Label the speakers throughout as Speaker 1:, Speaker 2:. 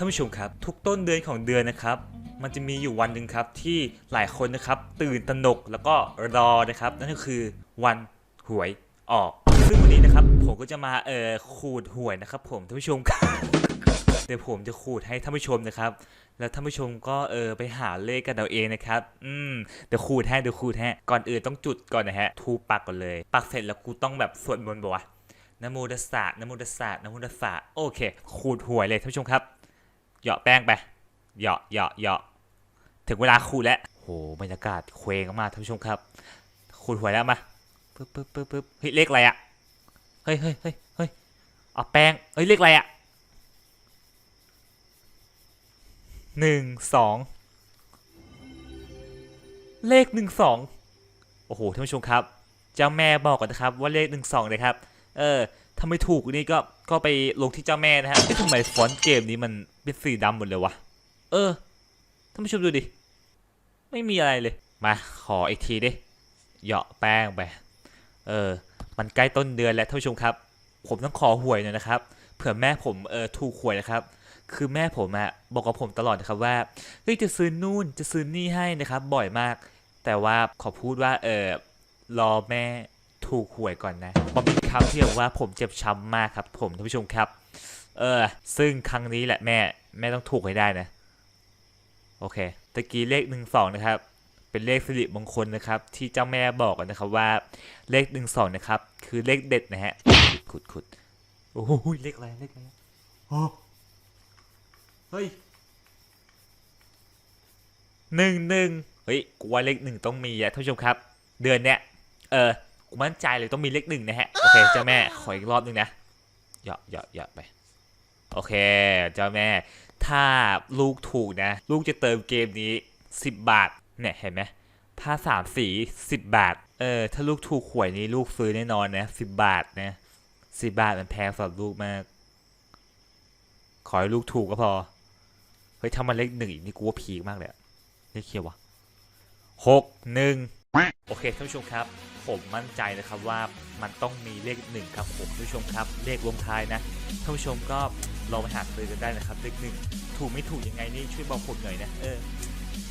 Speaker 1: ท่านผู้ชมครับทุกต้นเดือนของเดือนนะครับ มันจะมีอยู่วันหนึ่งครับที่หลายคนนะครับตื่นตระหนกแล้วก็รอนะครับ นั่นก็คือวันหวยออก ซึ่งวันนี้นะครับผมก็จะมาเอ่อขูดหวยนะครับ ผมท่านผู้ชมครับเดี๋ยวผมจะขูดให้ท่านผู้ชมนะครับ แล้วท่านผู้ชมก็เออไปหาเลขกันเอาเองนะครับ อืมเดี๋ยวขูดให้เดี๋ยวขูดให้ก่อนอื่นต้องจุดก่อนนะฮะทูปปักก่อนเลย ปักเสร็จแล้วกูต้องแบบสวดมนต์บอกว่านโมตัสสะนโมตัสสะนโมตัสสะโอเค ขูดหวยเลยท่านผู้ชมครับ เหยาะแป้งไปเหยาะเหยาะเหยาะถึงเวลาขูดแล้วโหบรรยากาศเคว้งมากท่านผู้ชมครับขูดหวยแล้วมาปึ๊บปึ๊บปึ๊บปึ๊บเฮ้ยเลขอะไรอะเฮ้ยเฮ้ยเฮ้ยเฮ้ยเอาแป้งเฮ้ยเลขอะไรอะหนึ่งสองเลขหนึ่งสองโอ้โหท่านผู้ชมครับ เจ้าแม่บอกก่อนนะครับว่าเลขหนึ่งสองเลยครับ เออถ้าไม่ถูกนี่ก็ก็ไปลงที่เจ้าแม่นะฮะเอ๊ะทำไมฟอนต์เกมนี้มันเป็นสีดำหมดเลยวะเออท่านผู้ชมดูดิไม่มีอะไรเลย มาขออีกทีดิเหยาะแป้งไปเออมันใกล้ต้นเดือนแล้วท่านผู้ชมครับ ผมต้องขอหวยหน่อยนะครับเผื่อแม่ผมเออถูกหวยนะครับ คือแม่ผมอะบอกกับผมตลอดนะครับว่าเฮ้ยจะซื้อนู่นจะซื้อนี่ให้นะครับ บ่อยมาก แต่ว่าขอพูดว่าเออรอแม่ ถูกหวยก่อนนะมันเป็นคำที่แบบว่าผมเจ็บช้ำมากครับ ผมท่านผู้ชมครับ เออ ซึ่งครั้งนี้แหละแม่ แม่ต้องถูกให้ได้นะ โอเคตะกี้เลขหนึ่งสองนะครับ เป็นเลขสิริมงคลนะครับ ที่เจ้าแม่บอกกันนะครับว่าเลขหนึ่งสองนะครับ คือเลขเด็ดนะฮะขุดขุดโอ้โหเลขอะไรเลขอะไรโอ้เฮ้ยหนึ่งหนึ่งเฮ้ยกูว่าเลขหนึ่งต้องมีอะท่านผู้ชมครับ เดือนเนี้ยเออ มั่นใจเลยต้องมีเลขหนึ่งนะฮะ โอเคเจ้าแม่ขออีกรอบหนึงนะเหยาะเหยาะเหยาะไป โอเค เจ้าแม่ ถ้าลูกถูกนะ ลูกจะเติมเกมนี้ 10 บาท เนี่ยเห็นไหมถ้าสามสี 10 บาท เออ ถ้าลูกถูกหวยนี้ลูกซื้อแน่นอนนะ 10 บาทนะ10 บาทมันแพงสำหรับลูกมาก ขอให้ลูกถูกก็พอ เฮ้ยถ้ามันเลขหนึ่งอีกนี่กูว่าพีคมากเลยเลขเคียววะหกหนึ่ง โอเคท่านผู้ชมครับ ผมมั่นใจนะครับว่ามันต้องมีเลขหนึ่งครับผมท่านผู้ชมครับ เลขลงท้ายนะท่านผู้ชมก็ลองไปหาซื้อกันได้นะครับเลขหนึ่งถูกไม่ถูกยังไงนี่ช่วยบอกผมหน่อยนะเออ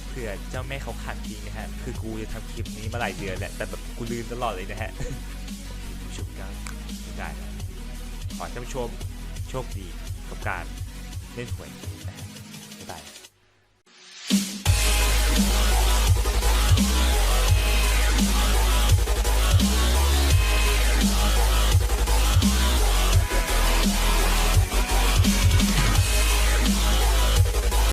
Speaker 1: เผื่อเจ้าแม่เขาขันจริงนะฮะคือกูจะทำคลิปนี้มาหลายเดือนแหละแต่แบบกูลืมตลอดเลยนะฮะท่านผู้ชมก็ไม่ได้นขอท่านผู้ชมโชคดีกับการเล่นหวยนะฮะ